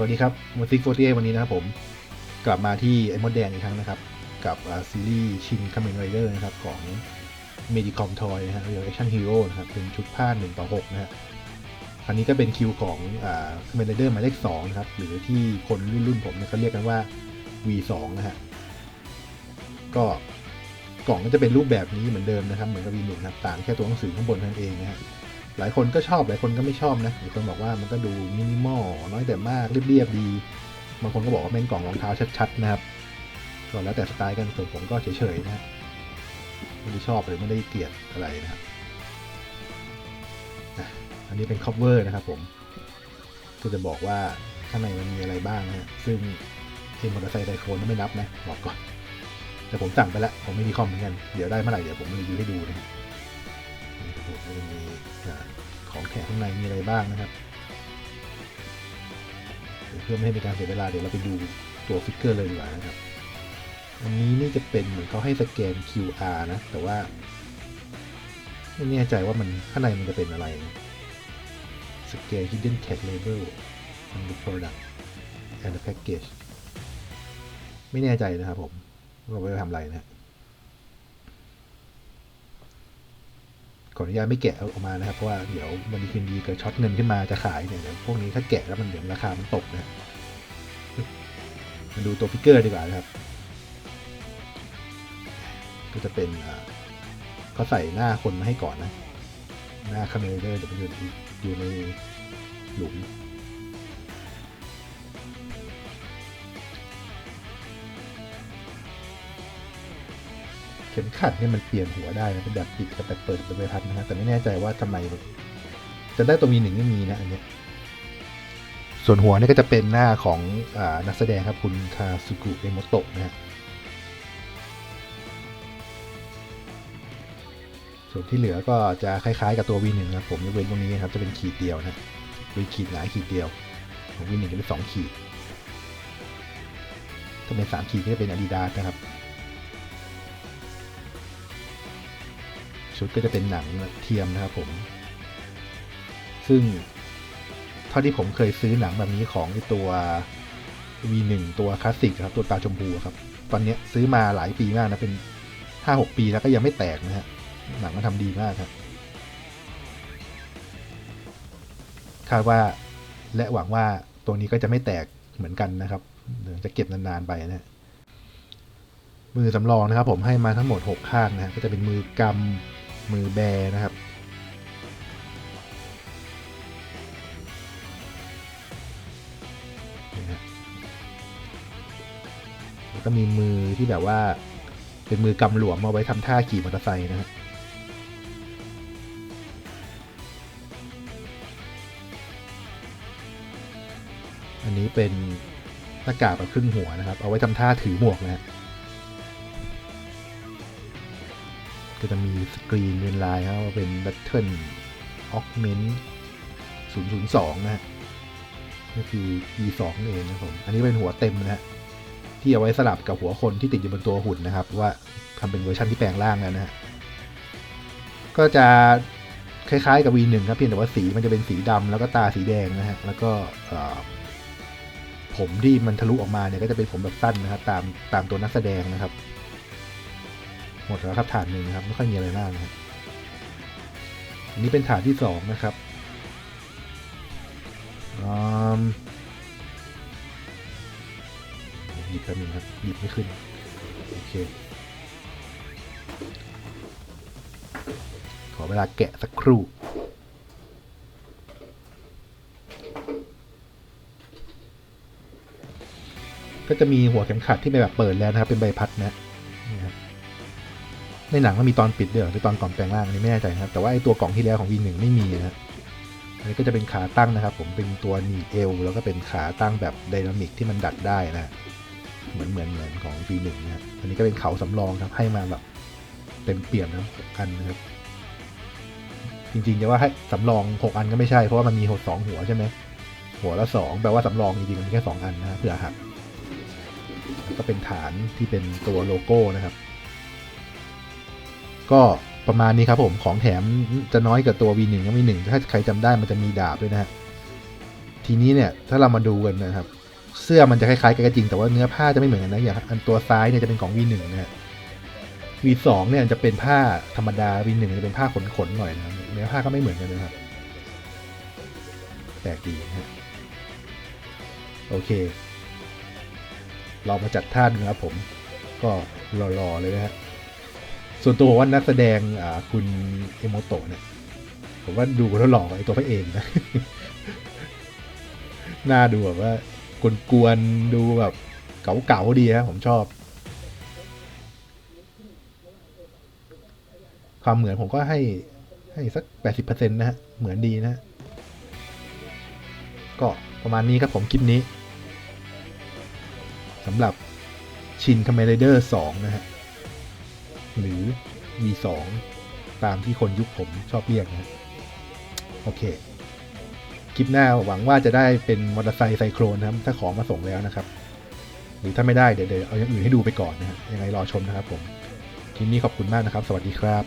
สวัสดีครับมูซิกโฟร์วันนี้นะครับผมกลับมาที่ไอ้มดแดงอีกครั้งนะครับ กับซีรีส์ชินคา m เมนไรเดอร์นะครับของ Medicom Toy นะฮะ Real Action Hero นะครับ เป็นชุดผ้า1ต่อ6นะฮะอันนี้ก็เป็นคิวของคา m เมนไรเดอร์หมายเลข2นะครับ หรือที่คนรุ่นรุ่นผมเนี่ยเขาเรียกกันว่า V2 นะฮะก็กล่องก็จะเป็นรูปแบบนี้เหมือนเดิมนะครับ เหมือนกับ V1 นะครับต่างแค่ตัวหนังสือข้างบนนั้นเองนะฮะ หลายคนก็ชอบหลายคนก็ไม่ชอบนะหลายคนบอกว่ามันก็ดูมินิมอลน้อยแต่มากเรียบๆดีบางคนก็บอกว่าเป็นกล่องรองเท้าชัดๆนะครับก็แล้วแต่สไตล์กันส่วนผมก็เฉยๆนะไม่ได้ชอบหรือไม่ได้เกลียดอะไรนะครับอันนี้เป็น cover นะครับผมก็จะบอกว่าข้างในมันมีอะไรบ้างนะฮะซึ่งเอ็มมอเตอร์ไซค์ไดโครนไม่นับนะบอกก่อนแต่ผมสั่งไปแล้วผมไม่มีคอมเหมือนกันเดี๋ยวได้เมื่อไหร่เดี๋ยวผมรีวิวให้ดูนะครับ ของแถมข้างในมีอะไรบ้างนะครับ เพื่อไม่ให้เป็นการเสียเวลาเดี๋ยวเราไปดูตัวฟิกเกอร์เลยดีกว่านะครับ อันนี้นี่จะเป็นเหมือนเขาให้สแกน QR นะ แต่ว่าไม่แน่ใจว่ามันข้างในมันจะเป็นอะไรนะสแกน hidden tag label on the product and the package ไม่แน่ใจนะครับผมว่าไปทำอะไรนะ ขออนุญาตไม่แกะออกมานะครับเพราะว่าเดี๋ยววันนี้คืนดีเกิดช็อตเงินขึ้นมาจะขายเนี่ยเดี๋ยวพวกนี้ถ้าแกะแล้วมันเดี๋ยวราคามันตกนะมาดูตัวฟิกเกอร์ดีกว่านะครับ ก็จะเป็นเขาใส่หน้าคนมาให้ก่อนนะ หน้าคาเมเดอร์จะไปอยู่อยู่ในหลุม ข็มขัดเนี่ยมันเปลี่ยนหัวได้นะเป็นแบบปิดกับแบบเปิดเป็นใบพัดนะฮะแต่ไม่แน่ใจว่าทำไมจะได้ตัวมีหนึ่งไม่มีนะอันเนี้ยส่วนหัวนี่ก็จะเป็นหน้าของอนักแสดงครับคุณคาสุกุเอโมโตะนะฮะส่วนที่เหลือก็จะคล้ายๆกับตัว V1 นะครับผมยกเว้นตรงนี้ครับจะเป็นขีดเดียวนะเป็นขีดหนาขีดเดียวของ V1 จะเป็นสองขีดถ้าเป็นสามขีดก็จะเป็น Adidas นะครับ ชุดก็จะเป็นหนังเทียมนะครับผม ซึ่งเท่าที่ผมเคยซื้อหนังแบบนี้ของตัว V1 ตัวคลาสสิกครับ ตัวตาชมพูครับ ตอนนี้ซื้อมาหลายปีมากนะ เป็นห้าหกปีแล้วก็ยังไม่แตกนะฮะ หนังมันทำดีมากครับ คาดว่าและหวังว่าตัวนี้ก็จะไม่แตกเหมือนกันนะครับเดี๋ยวจะเก็บนานๆไปนะฮะมือสำรองนะครับผมให้มาทั้งหมด 6 ข้างนะฮะก็จะเป็นมือกำ มือแบนะครับ แล้วก็มีมือที่แบบว่า เป็นมือกำหลวมเอาไว้ทำท่าขี่มอเตอร์ไซค์นะฮะอันนี้เป็นหน้ากากแบบครึ่งหัวนะครับ เอาไว้ทำท่าถือหมวกนะฮะ ก็จะมีสกรีนเป็นลายครับว่าเป็น Battle Augment 002 นะฮะก็คือ E2 นั่นเองนะครับผมอันนี้เป็นหัวเต็มนะฮะที่เอาไว้สลับกับหัวคนที่ติดอยู่บนตัวหุ่นนะครับ ว่าทำเป็นเวอร์ชันที่แปลงร่างแล้วนะฮะก็จะคล้ายๆกับ V1 ครับเพียงแต่ว่าสีมันจะเป็นสีดำแล้วก็ตาสีแดงนะฮะแล้วก็ผมที่มันทะลุออกมาเนี่ยก็จะเป็นผมแบบสั้นนะครับ ตามตามตัวนักแสดงนะครับ หมดแล้วครับฐานหนึ่งครับไม่ค่อยมีอะไรมากนะครับอันนี้เป็นฐานที่สองนะครับอืมหยิบแป๊บนึงครับหยิบไม่ขึ้น โอเค ขอเวลาแกะสักครู่ก็จะมีหัวเข็มขัดที่เป็นแบบเปิดแล้วนะครับเป็นใบพัดนะ ในหนังมันมีตอนปิดด้วยหรือตอนก่อนแปลงร่างอันนี้ไม่แน่ใจนะครับ แต่ว่าไอตัวกล่องที่แล้วของ V1 ไม่มีนะอันนี้ก็จะเป็นขาตั้งนะครับ ผมเป็นตัวหนีเอวแล้วก็เป็นขาตั้งแบบไดนามิกที่มันดัดได้นะเหมือนเหมือนเหมือนของ V1 นะครับอันนี้ก็เป็นเขาสำรองครับให้มาแบบเต็มเปี่ยมนะอันนะครับจริงๆจะว่าให้สำรองหกอันก็ไม่ใช่เพราะว่ามันมีหดสองหัวใช่ไหมหัวละสองแปลว่าสำรองจริงๆมันมีแค่สองอันนะเผื่อหักแล้วก็เป็นฐานที่เป็นตัวโลโก้นะครับ ก็ประมาณนี้ครับผมของแถมจะน้อยกว่าตัว V1 ก็มีหนึ่งถ้าใครจำได้มันจะมีดาบด้วยนะฮะทีนี้เนี่ยถ้าเรามาดูกันนะครับ เสื้อมันจะคล้ายๆกันก็จริงแต่ว่าเนื้อผ้าจะไม่เหมือนกันนะอย่างอันตัวซ้ายเนี่ยจะเป็นของ V1 นะฮะ V2 เนี่ยจะเป็นผ้าธรรมดา V1 จะเป็นผ้าขนๆหน่อยนะเนื้อผ้าก็ไม่เหมือนกันนะครับแปลกดีนะฮะโอเค เรามาจัดท่าดูนะครับผม ก็รอๆเลยนะฮะ ส่วนตัวผมว่านักแสดงคุณเอโมโตะเนี่ยผมว่าดูแล้วหล่อไอตัวพระเอกนะหน้าดูแบบว่ากวนๆดูแบบเก่าๆดีนะผมชอบ ความเหมือนผมก็ให้ให้สัก 80%นะฮะ เหมือนดีนะ ก็ประมาณนี้ครับผมคลิปนี้สำหรับชินคาเม r เดอร์2นะฮะ หรือ V2 ตามที่คนยุคผมชอบเรียกนะโอเค คลิปหน้าหวังว่าจะได้เป็นมอเตอร์ไซค์ไซโครนนะครับ ถ้าของมาส่งแล้วนะครับ หรือถ้าไม่ได้เดี๋ยวเดี๋ยวเอาอย่างอื่นให้ดูไปก่อนนะฮะยังไงรอชมนะครับผมคลิปนี้ขอบคุณมากนะครับ สวัสดีครับ